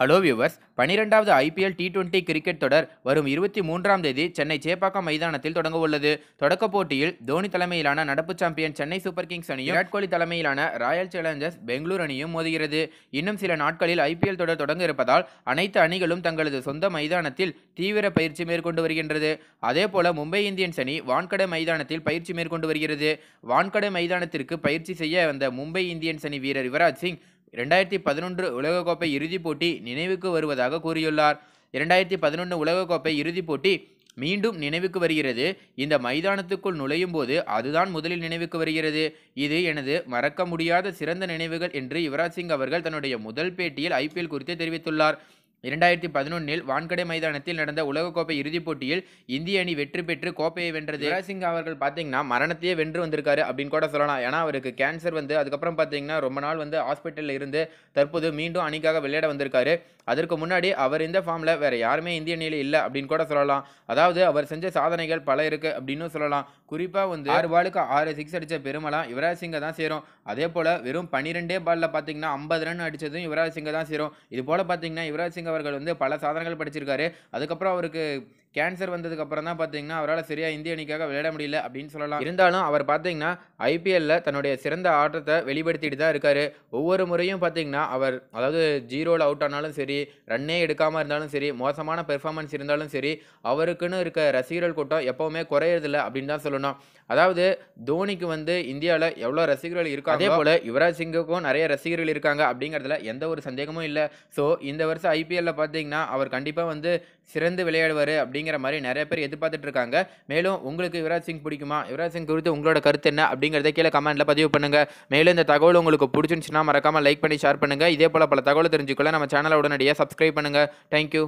Hello viewers பனிரெண்டாவது IPL T twenty cricket தொடர் வரும் இருபத்தி மூன்றாம் தேதி சென்னை சேப்பாக்கம் மைதானத்தில் தொடங்க உள்ளது. தொடக்கப் போட்டியில் தோனி தலைமையிலான நடப்பு சாம்பியன் சென்னை சூப்பர் கிங்ஸ் அணியும் விராட் கோலி தலைமையிலான ராயல் சேலஞ்சர்ஸ் பெங்களூர் அணியும் மோதுகிறது. இன்னும் சில நாட்களில் ஐபிஎல் தொடர் தொடங்க இருப்பதால் அனைத்து அணிகளும் தங்களது சொந்த மைதானத்தில் தீவிர பயிற்சி மேற்கொண்டு வருகின்றது. அதேபோல மும்பை இந்தியன்ஸ் அணி வான்கடை மைதானத்தில் பயிற்சி மேற்கொண்டு வருகிறது. வான்கடை மைதானத்திற்கு பயிற்சி செய்ய வந்த மும்பை இந்தியன்ஸ் அணி வீரர் யுவராஜ் சிங் இரண்டாயிரத்தி பதினொன்று உலகக்கோப்பை இறுதிப் போட்டி நினைவுக்கு வருவதாக கூறியுள்ளார். இரண்டாயிரத்தி பதினொன்று உலகக்கோப்பை இறுதிப் போட்டி மீண்டும் நினைவுக்கு வருகிறது. இந்த மைதானத்துக்குள் நுழையும் போது அதுதான் முதலில் நினைவுக்கு வருகிறது. இது எனது மறக்க முடியாத சிறந்த நினைவுகள் என்று யுவராஜ் சிங் அவர்கள் தன்னுடைய முதல் பேட்டியில் ஐபிஎல் குறித்து தெரிவித்துள்ளார். இரண்டாயிரத்தி பதினொன்னில் வான்கடை மைதானத்தில் நடந்த உலகக்கோப்பை இறுதிப் போட்டியில் இந்திய அணி வெற்றி பெற்று கோப்பையை வென்றது. யுவராஜ் சிங் அவர்கள் பார்த்தீங்கன்னா மரணத்தையே வென்று வந்திருக்காரு அப்படின்னு கூட சொல்லலாம். ஏன்னா அவருக்கு கேன்சர் வந்து அதுக்கப்புறம் பார்த்தீங்கன்னா ரொம்ப நாள் வந்து ஹாஸ்பிட்டலில் இருந்து தற்போது மீண்டும் அணிக்காக விளையாட வந்திருக்காரு. அதற்கு முன்னாடி அவர் இந்த ஃபார்மில் வேறு யாருமே இந்திய அணியில் இல்லை அப்படின்னு கூட சொல்லலாம். அதாவது அவர் செஞ்ச சாதனைகள் பல இருக்கு அப்படின்னு சொல்லலாம். குறிப்பாக வந்து ஆறு பாலுக்கு ஆறு சிக்ஸ் அடித்த பெருமலாம் யுவராஜ் சிங்கை தான் சேரும். அதே போல் வெறும் பன்னிரெண்டே பாலில் பார்த்தீங்கன்னா ஐம்பது ரன் அடித்ததும் யுவராஜ் சிங்கை தான் சேரும். இது போல் பார்த்தீங்கன்னா யுவராஜ் சிங் அவர்கள் வந்து பல சாதனைகள் படிச்சிருக்காரு. அதுக்கப்புறம் அவருக்கு கேன்சர் வந்ததுக்கு அப்புறம் தான் பார்த்தீங்கன்னா அவரால் சரியாக இந்திய அணிக்காக விளையாட முடியல அப்படின்னு சொல்லலாம். இருந்தாலும் அவர் பார்த்தீங்கன்னா ஐபிஎல்ல தன்னுடைய சிறந்த ஆட்டத்தை வெளிப்படுத்திட்டு தான் இருக்காரு. ஒவ்வொரு முறையும் பார்த்தீங்கன்னா அவர் அதாவது ஜீரோவில் அவுட் ஆனாலும் சரி ரன்னே எடுக்காமல் இருந்தாலும் சரி மோசமான பெர்ஃபார்மன்ஸ் இருந்தாலும் சரி அவருக்குன்னு இருக்க ரசிகர்கள் கூட்டம் எப்போவுமே குறையறதில்ல அப்படின்னு தான் சொல்லணும். அதாவது தோனிக்கு வந்து இந்தியாவில் எவ்வளோ ரசிகர்கள் இருக்காங்க அதே போல் யுவராஜ் சிங்குக்கும் நிறைய ரசிகர்கள் இருக்காங்க அப்படிங்கிறதுல எந்த ஒரு சந்தேகமும் இல்லை. ஸோ இந்த வருஷம் ஐபிஎல்ல பார்த்தீங்கன்னா அவர் கண்டிப்பாக வந்து சிறந்து விளையாடுவார் அப்படிங்கிற மாதிரி நிறைய பேர் எதிர்பார்த்துட்டு இருக்காங்க மேலும் உங்களுக்கு யுவராஜ் சிங் பிடிக்குமா? யுவராஜ் சிங் குறித்து உங்களோட கருத்து என்ன அப்படிங்கிறத கீழே கமெண்ட்டில் பதிவு பண்ணுங்கள் மேலும் இந்த தகவல் உங்களுக்கு பிடிச்சிருந்துச்சுன்னா மறக்காமல் லைக் பண்ணி ஷேர் பண்ணுங்க. இதே போல் பல தகவல் தெரிஞ்சுக்கொள்ள நம்ம சேனலை உடனடியாக சப்ஸ்கிரைப் பண்ணுங்கள் தேங்க்யூ